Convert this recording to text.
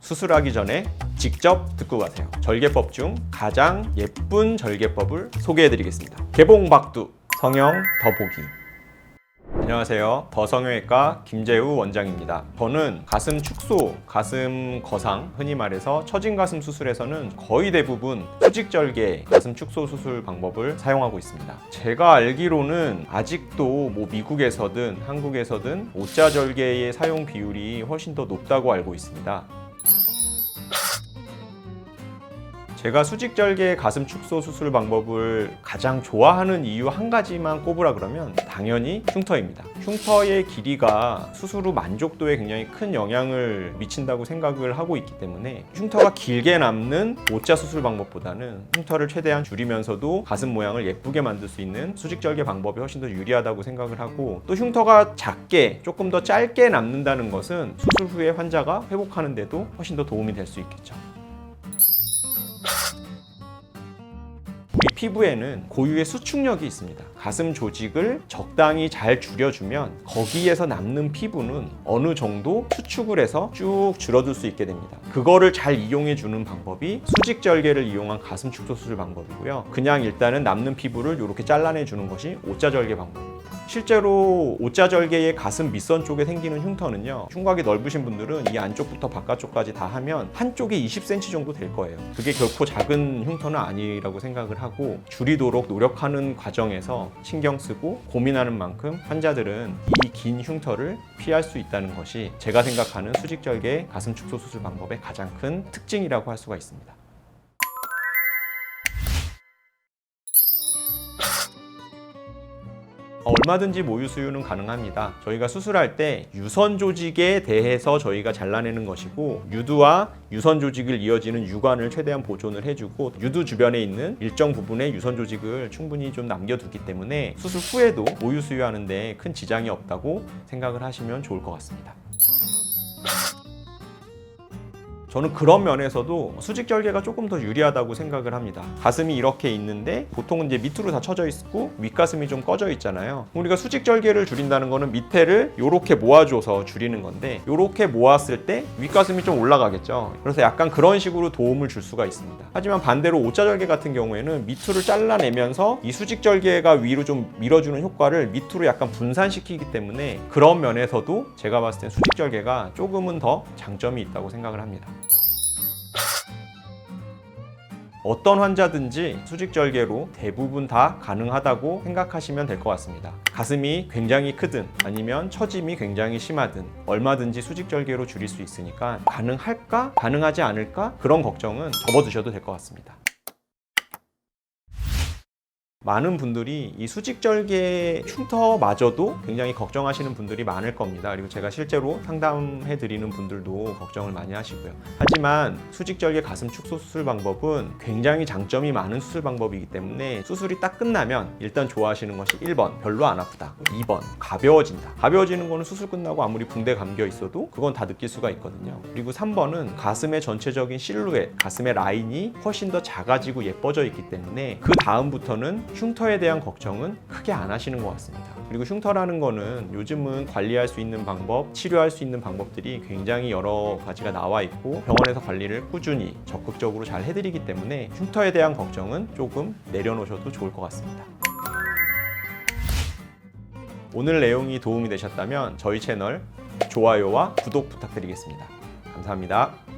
수술하기 전에 직접 듣고 가세요. 절개법 중 가장 예쁜 절개법을 소개해 드리겠습니다. 개봉박두 성형 더보기. 안녕하세요. 더성형외과 김재우 원장입니다. 저는 가슴 축소, 가슴 거상, 흔히 말해서 처진 가슴 수술에서는 거의 대부분 수직절개 가슴 축소 수술 방법을 사용하고 있습니다. 제가 알기로는 아직도 뭐 미국에서든 한국에서든 오자절개의 사용 비율이 훨씬 더 높다고 알고 있습니다. 제가 수직절개 가슴 축소 수술 방법을 가장 좋아하는 이유 한 가지만 꼽으라 그러면 당연히 흉터입니다. 흉터의 길이가 수술 후 만족도에 굉장히 큰 영향을 미친다고 생각을 하고 있기 때문에 흉터가 길게 남는 오자 수술 방법보다는 흉터를 최대한 줄이면서도 가슴 모양을 예쁘게 만들 수 있는 수직절개 방법이 훨씬 더 유리하다고 생각을 하고 또 흉터가 작게 조금 더 짧게 남는다는 것은 수술 후에 환자가 회복하는데도 훨씬 더 도움이 될 수 있겠죠. 피부에는 고유의 수축력이 있습니다. 가슴 조직을 적당히 잘 줄여주면 거기에서 남는 피부는 어느 정도 수축을 해서 쭉 줄어들 수 있게 됩니다. 그거를 잘 이용해 주는 방법이 수직 절개를 이용한 가슴 축소 수술 방법이고요. 그냥 일단은 남는 피부를 이렇게 잘라내 주는 것이 오자 절개 방법입니다. 실제로 오자절개의 가슴 밑선 쪽에 생기는 흉터는요. 흉곽이 넓으신 분들은 이 안쪽부터 바깥쪽까지 다 하면 한쪽에 20cm 정도 될 거예요. 그게 결코 작은 흉터는 아니라고 생각을 하고 줄이도록 노력하는 과정에서 신경 쓰고 고민하는 만큼 환자들은 이 긴 흉터를 피할 수 있다는 것이 제가 생각하는 수직절개 가슴 축소 수술 방법의 가장 큰 특징이라고 할 수가 있습니다. 얼마든지 모유 수유는 가능합니다. 저희가 수술할 때 유선 조직에 대해서 저희가 잘라내는 것이고 유두와 유선 조직을 이어지는 유관을 최대한 보존을 해주고 유두 주변에 있는 일정 부분의 유선 조직을 충분히 좀 남겨두기 때문에 수술 후에도 모유 수유하는데 큰 지장이 없다고 생각을 하시면 좋을 것 같습니다. 저는 그런 면에서도 수직 절개가 조금 더 유리하다고 생각을 합니다. 가슴이 이렇게 있는데 보통은 이제 밑으로 다 쳐져 있고 윗가슴이 좀 꺼져 있잖아요. 우리가 수직 절개를 줄인다는 거는 밑에를 이렇게 모아줘서 줄이는 건데 이렇게 모았을 때 윗가슴이 좀 올라가겠죠. 그래서 약간 그런 식으로 도움을 줄 수가 있습니다. 하지만 반대로 오자 절개 같은 경우에는 밑으로 잘라내면서 이 수직 절개가 위로 좀 밀어주는 효과를 밑으로 약간 분산시키기 때문에 그런 면에서도 제가 봤을 땐 수직 절개가 조금은 더 장점이 있다고 생각을 합니다. 어떤 환자든지 수직절개로 대부분 다 가능하다고 생각하시면 될 것 같습니다. 가슴이 굉장히 크든 아니면 처짐이 굉장히 심하든 얼마든지 수직절개로 줄일 수 있으니까 가능할까? 가능하지 않을까? 그런 걱정은 접어두셔도 될 것 같습니다. 많은 분들이 이 수직절개 흉터마저도 굉장히 걱정하시는 분들이 많을 겁니다. 그리고 제가 실제로 상담해 드리는 분들도 걱정을 많이 하시고요. 하지만 수직절개 가슴 축소 수술 방법은 굉장히 장점이 많은 수술 방법이기 때문에 수술이 딱 끝나면 일단 좋아하시는 것이 1번 별로 안 아프다. 2번 가벼워진다. 가벼워지는 거는 수술 끝나고 아무리 붕대 감겨 있어도 그건 다 느낄 수가 있거든요. 그리고 3번은 가슴의 전체적인 실루엣, 가슴의 라인이 훨씬 더 작아지고 예뻐져 있기 때문에 그 다음부터는 흉터에 대한 걱정은 크게 안 하시는 것 같습니다. 그리고 흉터라는 거는 요즘은 관리할 수 있는 방법, 치료할 수 있는 방법들이 굉장히 여러 가지가 나와 있고 병원에서 관리를 꾸준히 적극적으로 잘 해드리기 때문에 흉터에 대한 걱정은 조금 내려놓으셔도 좋을 것 같습니다. 오늘 내용이 도움이 되셨다면 저희 채널 좋아요와 구독 부탁드리겠습니다. 감사합니다.